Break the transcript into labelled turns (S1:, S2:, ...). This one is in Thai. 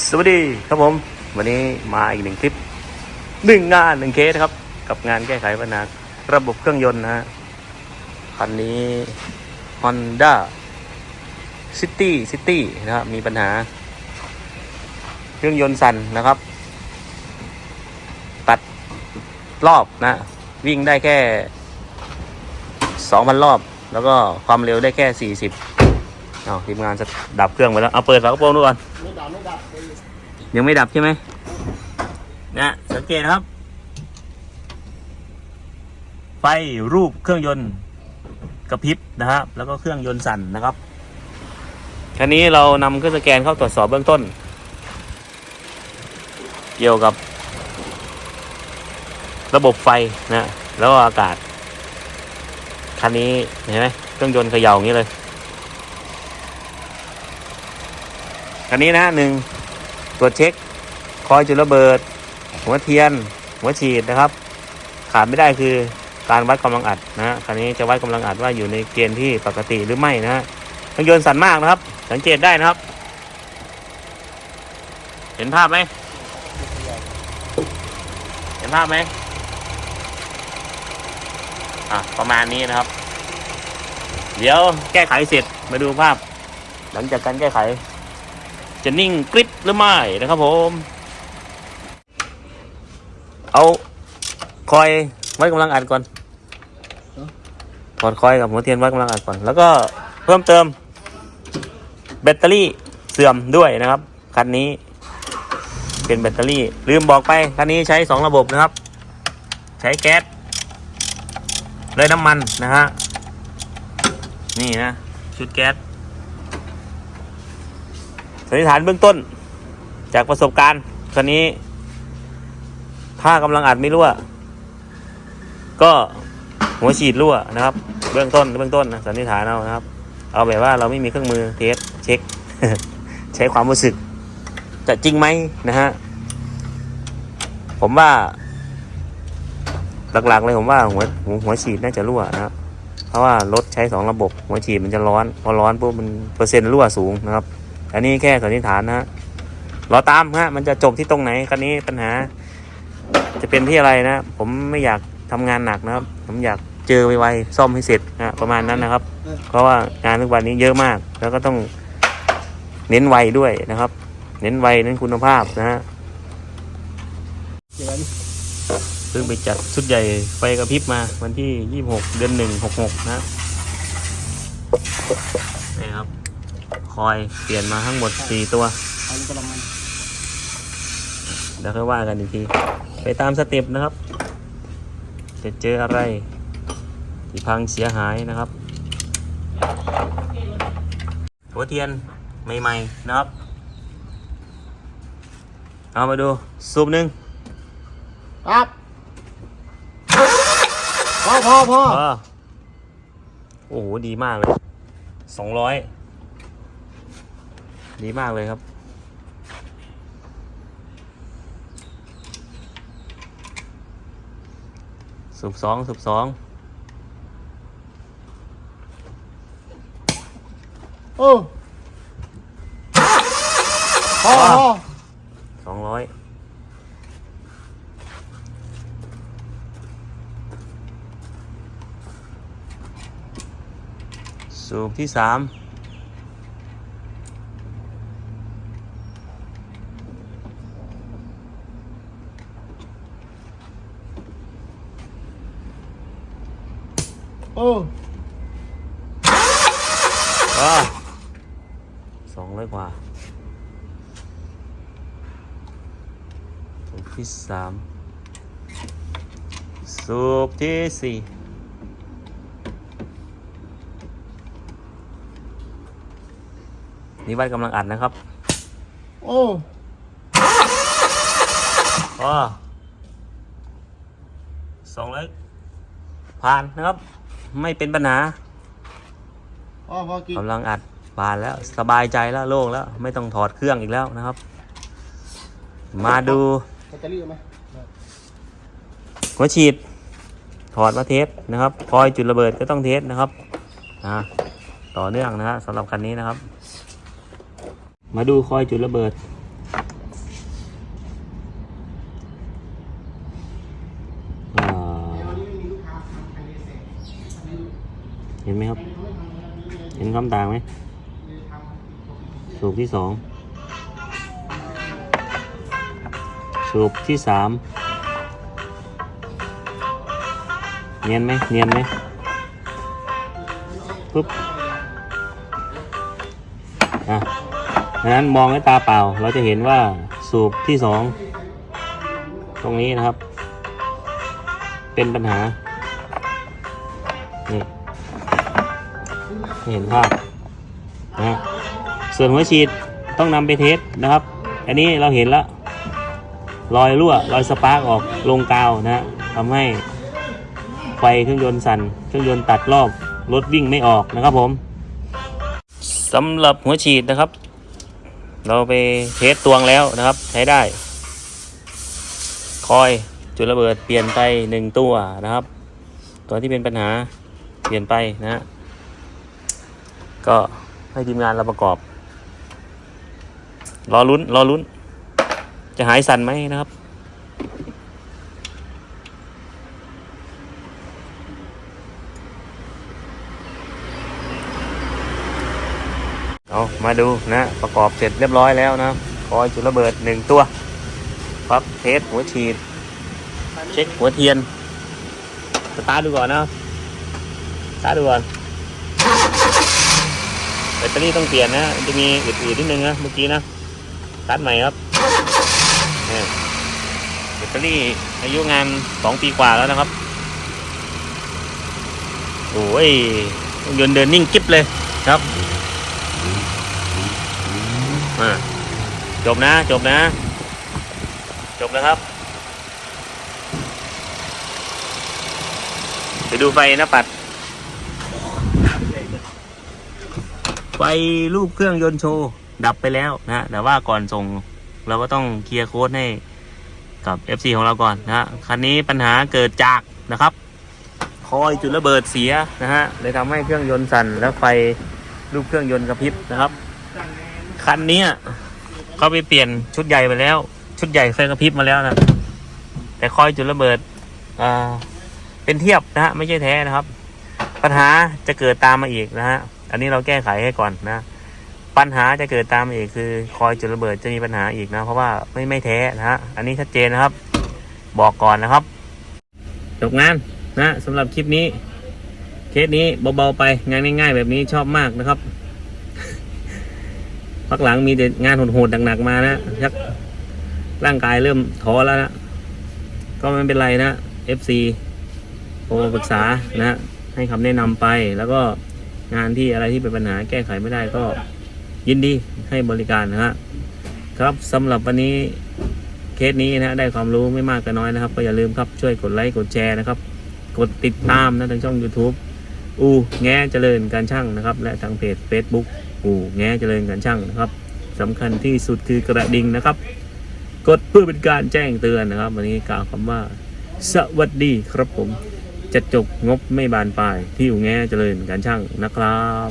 S1: สวัสดีครับผม วันนี้มาอีกหนึ่งคลิปหนึ่งงานหนึ่งเคสครับ กับงานแก้ไขปัญหาระบบเครื่องยนต์นะฮะคันนี้ Honda City City นะครับมีปัญหา เครื่องยนต์สั่นนะครับ ตัดรอบนะ วิ่งได้แค่ 2,000 รอบ แล้วก็ความเร็วได้แค่ 40 เอาทีมงานจะดับเครื่องไปแล้ว เอาเปิดฝากระโปรงดูก่อน
S2: ไม่ดับไม่ดับ
S1: ยังไม่ดับใช่ไหมนะสังเกตครับ ไฟรูปเครื่องยนต์กระพริบนะครับ แล้วก็เครื่องยนต์สั่นนะครับคันนี้เรานำเครื่องสแกนเข้าตรวจสอบเบื้องต้น เกี่ยวกับ ระบบไฟนะ แล้วอากาศ คันนี้เห็นไหมเครื่องยนต์เขย่าอย่างนี้เลย คันนี้นะหนึ่งตรวจเช็ค คอยจุดระเบิด หัวเทียน หัวฉีดนะครับ ขาดไม่ได้คือการวัดกำลังอัดนะฮะคันนี้จะวัดกำลังอัดว่าอยู่ในเกณฑ์ที่ปกติหรือไม่นะฮะเครื่องยนต์สั่นมากนะครับ สังเกตได้นะครับ เห็นภาพไหมเห็นภาพไหมอะประมาณนี้นะครับ เดี๋ยวแก้ไขเสร็จมาดูภาพ หลังจากการแก้ไข จะนิ่งกริบหรือไม่นะครับผม เอาคอยไว้กำลังอัดก่อนถอดคอยกับหัวเทียนไว้กำลังอัดก่อน แล้วก็เพิ่มเติม แบตเตอรี่เสื่อมด้วยนะครับคันนี้เป็นแบตเตอรี่ ลืมบอกไปคันนี้ใช้สองระบบนะครับ ใช้แก๊สเลยน้ำมันนะฮะนี่นะ ชุดแก๊ส สันนิษฐานเบื้องต้น จากประสบการณ์คันนี้ ถ้ากำลังอัดไม่รั่ว ก็หัวฉีดรั่วนะครับ เบื้องต้นเบื้องต้นนะสันนิษฐานเอานะครับ เอาแบบว่าเราไม่มีเครื่องมือเทสเช็ค ใช้ความรู้สึกจะจริงไหมนะฮะผมว่า หลักๆเลยผมว่าหัวหัวฉีดน่าจะรั่วนะครับเพราะว่ารถใช้สองระบบ หัวฉีดมันจะร้อน พอร้อนปุ๊บมันเปอร์เซ็นต์รั่วสูงนะครับ อันนี้แค่สันนิษฐานนะฮะรอตามฮะ มันจะจบที่ตรงไหนคันนี้ปัญหา จะเป็นที่อะไรนะ ผมไม่อยากทำงานหนักนะครับ ผมอยากเจอไวๆซ่อมให้เสร็จนะประมาณนั้นนะครับ เพราะว่างานทุกวันนี้เยอะมาก แล้วก็ต้องเน้นไวด้วยนะครับ เน้นไวเน้นคุณภาพนะฮะ
S2: เดี๋ยวนี้
S1: เพิ่งไปจัดชุดใหญ่ไฟกระพริบมา วันที่ 26 เดือน 1 66 นะนี่ครับ คอยเปลี่ยนมาทั้งหมด4ตัว
S2: เอาลูกกระมัง
S1: เดี๋ยวค่อยว่ากันอีกที ไปตามสเต็ปนะครับ จะเจออะไร ที่พังเสียหายนะครับ หัวเทียนใหม่ๆนะครับ เอามาดูสูบหนึ่ง
S2: ครับพอพอพอ
S1: เออโอ้โห ดีมากเลยสองร้อย ดีมากเลยครับสูบสองสูบสอง
S2: โอ้พอพอ
S1: สองร้อยสูบที่สาม
S2: โอ้
S1: อ่าสองร้อยกว่าสูบที่สามสูบที่สี่นี่วัดกำลังอัดนะครับ
S2: โอ้
S1: อ๋อสองร้อยผ่านนะครับ ไม่เป็นปัญหา
S2: พอพอกิน
S1: กำลังอัดผ่านแล้วสบายใจแล้วโล่งแล้ว ไม่ต้องถอดเครื่องอีกแล้วนะครับ มาดู
S2: แบตเตอรี่เอาไหม
S1: หัวฉีด ถอดมาเทสนะครับคอยจุดระเบิดก็ต้องเทสนะครับอ่าต่อเนื่องนะฮะสำหรับคันนี้นะครับ มาดูคอยจุดระเบิด ห็นไหมครับ เห็นความต่างไหมสูบที่สองสูบที่สามเนียนไหมเนียนไหมปุ๊บอะดังนั้นมองด้วยตาเปล่า เราจะเห็นว่าสูบที่สองตรงนี้นะครับ เป็นปัญหา เห็นภาพนะฮะส่วนหัวฉีดต้องนำไปเทสนะครับ อันนี้เราเห็นแล้วรอยรั่วรอยสปาร์กออกลงกาวนะฮะทำให้ไฟเครื่องยนต์สั่นเครื่องยนต์ตัดรอบรถวิ่งไม่ออกนะครับผมสำหรับหัวฉีดนะครับ เราไปเทสตวงแล้วนะครับ ใช้ได้ คอยจุดระเบิดเปลี่ยนไปหนึ่งตัวนะครับ ตัวที่เป็นปัญหาเปลี่ยนไปนะฮะ ก็ให้ทีมงานเราประกอบ รอลุ้น รอลุ้น จะหายสั่นไหมนะครับ เอามาดูนะ ประกอบเสร็จเรียบร้อยแล้วนะครับคอยจุดระเบิดหนึ่งตัวปั๊บเทสหัวฉีด เช็คหัวเทียน สตาร์ทดูก่อนนะสตาร์ทดูก่อน แบตเตอรี่ต้องเปลี่ยนนะจะมีอืดๆนิดนึงนะเมื่อกี้นะตาร์ทใหม่ครับแบตเตอรี่อายุงานสองปีกว่าแล้วนะครับโอ้ยเครื่องยนเดินนิ่งกิ๊บเลยครับจบนะ จบนะ จบนะครับ ไปดูไฟนะปัด ฟรูปเครื่องยนต์โชว์ ดับไปแล้วนะฮะแต่ว่าก่อนส่งเราก็ต้องเคลียร์โค้ดให้กับ FC ของเราก่อนนะฮะคันนี้ปัญหาเกิดจากนะครับคอยจุดระเบิดเสียนะฮะเลยทำให้เครื่องยนต์สั่นและไฟรูปเครื่องยนต์กระพริบนะครับ คันนี้เขาไปเปลี่ยนชุดใหญ่ไปแล้ว ชุดใหญ่ไฟกระพริบมาแล้วนะแต่คอยจุดระเบิดอ่าเป็นเทียบนะฮะไม่ใช่แท้นะครับ ปัญหาจะเกิดตามมาอีกนะฮะ อันนี้เราแก้ไขให้ก่อนนะ ปัญหาจะเกิดตามอีกคือคอยจุดระเบิดจะมีปัญหาอีกนะ เพราะว่าไม่ไม่แท้นะฮะอันนี้ชัดเจนนะครับ บอกก่อนนะครับจบงานนะสำหรับคลิปนี้ เคสนี้เบาๆไปงานง่ายๆ แบบนี้ชอบมากนะครับพักหลังมีแต่งานโหดๆหนักๆมานะชักร่างกายเริ่มท้อแล้วนะก็ไม่เป็นไรนะ FC โทรปรึกษานะฮะให้คำแนะนำไปแล้วก็ งานที่อะไรที่เป็นปัญหาแก้ไขไม่ได้ก็ยินดีให้บริการนะฮะครับสำหรับวันนี้เคสนี้นะได้ความรู้ไม่มากก็น้อยนะครับ ก็อย่าลืมครับช่วยกดไลค์กดแชร์นะครับ กดติดตามนะทางช่อง YouTube อูแง้เจริญการช่างนะครับ และทางเพจ Facebook อูแง้เจริญการช่างนะครับสำคัญที่สุดคือกระดิ่งนะครับ กดเพื่อเป็นการแจ้งเตือนนะครับ วันนี้กล่าวคำว่า สวัสดีครับผม จะจบงบไม่บานปลายที่อยู่แง่เจริญการช่างนะครับ